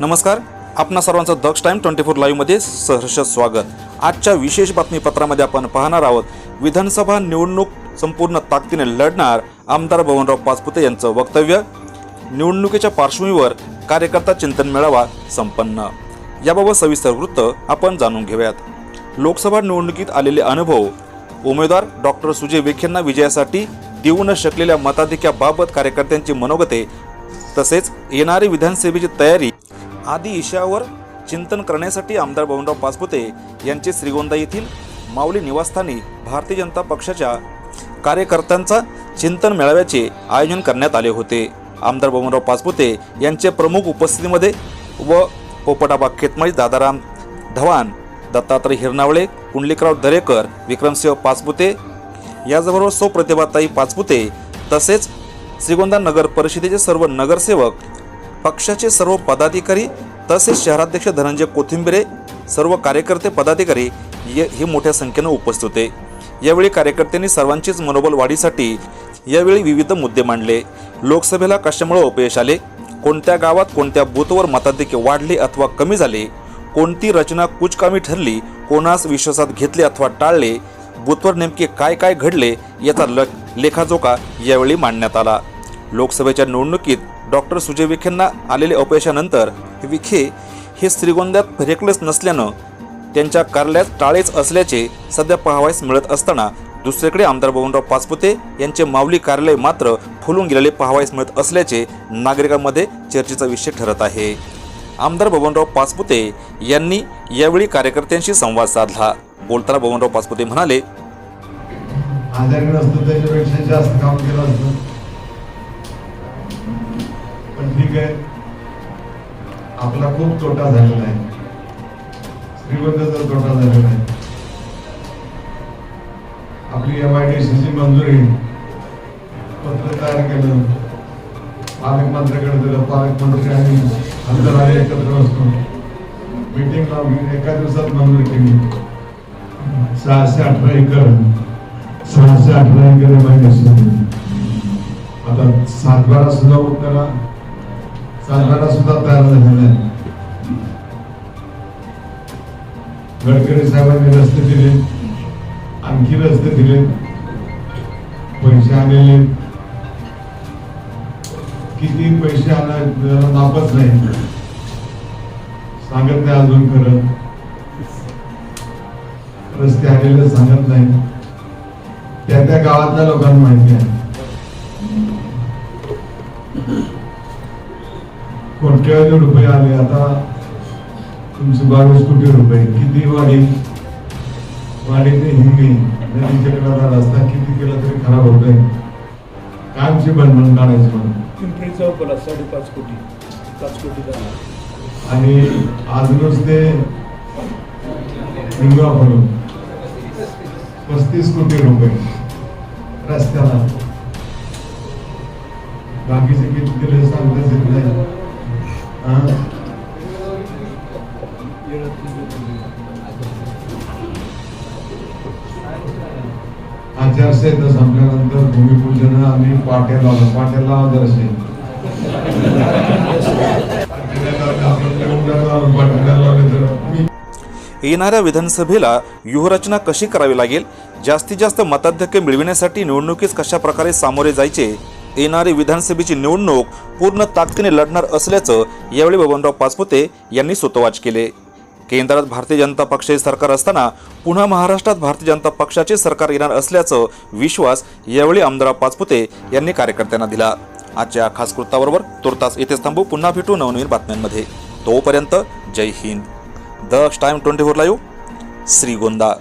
नमस्कार. आपणा सर्वांचं दक्ष टाईम ट्वेंटी फोर लाईव्हमध्ये सहर्ष स्वागत. आजच्या विशेष बातमीपत्रामध्ये आपण पाहणार आहोत विधानसभा निवडणूक संपूर्ण ताकदीने लढणार आमदार भवनराव पाचपुते यांचं वक्तव्य. निवडणुकीच्या पार्श्वभूमीवर कार्यकर्ता चिंतन मेळावा संपन्न. याबाबत सविस्तर वृत्त आपण जाणून घेऊयात. लोकसभा निवडणुकीत आलेले अनुभव उमेदवार डॉक्टर सुजय विखेंना विजयासाठी देऊ न शकलेल्या मताधिक्याबाबत कार्यकर्त्यांची मनोगते तसेच येणारी विधानसभेची तयारी आदी विषयावर चिंतन करण्यासाठी आमदार बबनराव पाचपुते यांचे श्रीगोंदा येथील माऊली निवासस्थानी भारतीय जनता पक्षाच्या कार्यकर्त्यांचा चिंतन मेळाव्याचे आयोजन करण्यात आले होते. आमदार बबनराव पाचपुते यांच्या प्रमुख उपस्थितीमध्ये व पोपटाबा खेतमाळी दादाराम धवान दत्तात्रय हिरनावळे कुंडलिकराव दरेकर विक्रमसिंह पाचपुते याचबरोबर सौ प्रतिभाताई पाचपुते तसेच श्रीगोंदा नगर परिषदेचे सर्व नगरसेवक पक्षाचे सर्व पदाधिकारी तसेच शहराध्यक्ष धनंजय कोथिंबिरे सर्व कार्यकर्ते पदाधिकारी हे मोठ्या संख्येनं उपस्थित होते. यावेळी कार्यकर्त्यांनी सर्वांचीच मनोबल वाढीसाठी यावेळी विविध मुद्दे मांडले. लोकसभेला कशामुळे अपयश आले? कोणत्या गावात कोणत्या बूथवर मताधिक्य वाढले अथवा कमी झाले? कोणती रचना कुचकामी ठरली? कोणास विश्वासात घेतले अथवा टाळले? बूथवर नेमके काय काय घडले? याचा ल लेखाजोखा यावेळी मांडण्यात आला. लोकसभेच्या निवडणुकीत डॉक्टर सुजय विखेंना आलेल्या अपयशानंतर विखे हे श्रीगोंद्यात फिरकलेच नसल्यानं त्यांच्या कार्यालयात टाळेच असल्याचे सध्या पाहावयास मिळत असताना दुसरीकडे आमदार बबनराव पाचपुते यांचे माऊली कार्यालय मात्र फुलून गेलेले पाहावयास मिळत असल्याचे नागरिकांमध्ये चर्चेचा विषय ठरत आहे. आमदार बबनराव पाचपुते यांनी यावेळी कार्यकर्त्यांशी संवाद साधला. बोलताना बबनराव पाचपुते म्हणाले त्याच्यापेक्षा जास्त काम केलं असतं. पण ठीक आहे. आपला खूप तोटा झालेला आहे. श्रीमंतचा तोटा झालेला आहे. आपली एम आय डी सीची मंजुरी पत्र तयार केलं पालकमंत्र्याकडे दिलं. पालकमंत्री आणि आमदार एकत्र असतो मीटिंग लावून एका दिवसात मंजूर केली. सहाशे अठरा एकर. सहाशे अठरा एकर माहिती आता सातबारा सुद्धा उत्तरा सातबारा सुद्धा तयार झालेला आहे गडकरी साहेबांनी रस्ते दिले आणखी रस्ते दिले पैसे आलेले किती पैसे आणायला नापच नाही. सांगत नाही अजून खरं. रस्ते आलेले सांगत नाही. त्या त्या गावातल्या लोकांना माहिती आहे. कोट्यवधी रुपये आले आता तुमचे बावीस कोटी रुपये. किती वाढी वाढी ते हिंदी नदीच्या रस्ता किती केला तरी खराब होतोय कामची बनवून काढायची म्हणून. पिंपरी चौकाला साडेपाच कोटी. पाच कोटी आणि अजूनच ते हिंगवा भरून पस्तीस कोटी रुपये रस्त्याला. बाकीचे किती दिले सांगताच येत नाही? आचारसंहिता संपल्यानंतर भूमिपूजन आम्ही पाट्या लावलं पाट्या लावा जराशे पाट्या येणाऱ्या विधानसभेला व्यूहरचना कशी करावी लागेल? जास्तीत जास्त मताध्यक्ष मिळविण्यासाठी निवडणुकीस कशा प्रकारे सामोरे जायचे? येणारी विधानसभेची निवडणूक पूर्ण ताकदीने लढणार असल्याचं यावेळी बबनराव पाचपुते यांनी सुतवाच केले. केंद्रात भारतीय जनता पक्षाचे सरकार असताना पुन्हा महाराष्ट्रात भारतीय जनता पक्षाचे सरकार येणार असल्याचं विश्वास यावेळी आमदार पाचपुते यांनी कार्यकर्त्यांना दिला. आजच्या खास कृत्याबरोबर तुर्तास येथेच थांबू. पुन्हा भेटू नवनवीन बातम्यांमध्ये. तोपर्यंत जय Hind. The time twenty four live. Shrigonda.